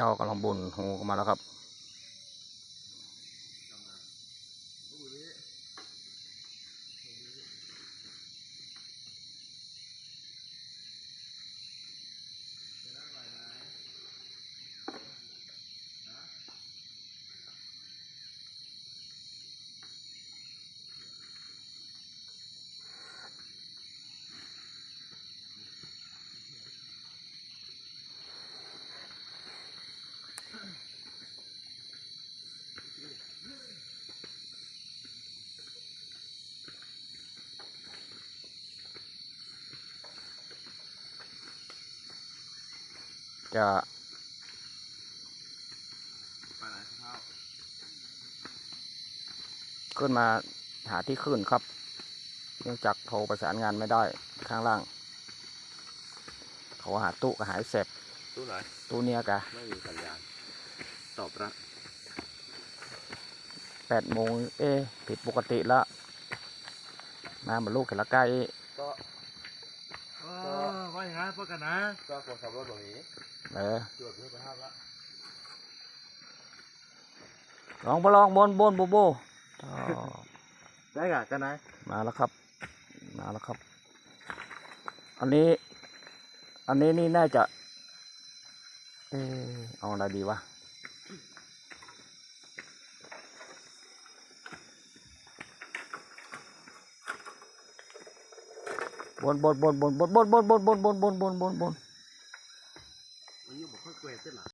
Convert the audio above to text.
เจ้ากำลังบุญหูกันมาแล้วครับ จะไปไหนข้าวขึ้นมาหาที่ขึ้นครับ เนื่องจากโทรประสานงานไม่ได้ข้างล่าง เขาหาตู้ก็หายเสพตู้ไหนตู้เนี้ยกะไม่มีสัญญาณตอบรับแปดโมงเอ๊ะผิดปกติแล้วมาบรรลุเขละใกล้ก็ เออว่าอย่างนั้นพว กกันนะก็คนขับรถแบบนี้เออตรวจเพื่อไปห้ามละลองไปลองบนบนโบโบอ๋อได้กะกันนะมาแล้วครับ มาแล้วครับ อันนี้ อันนี้นี่น่าจะ เออเอาอะไรดีวะ บนบนบนบนบนบนบนบนบนบนบนบนบน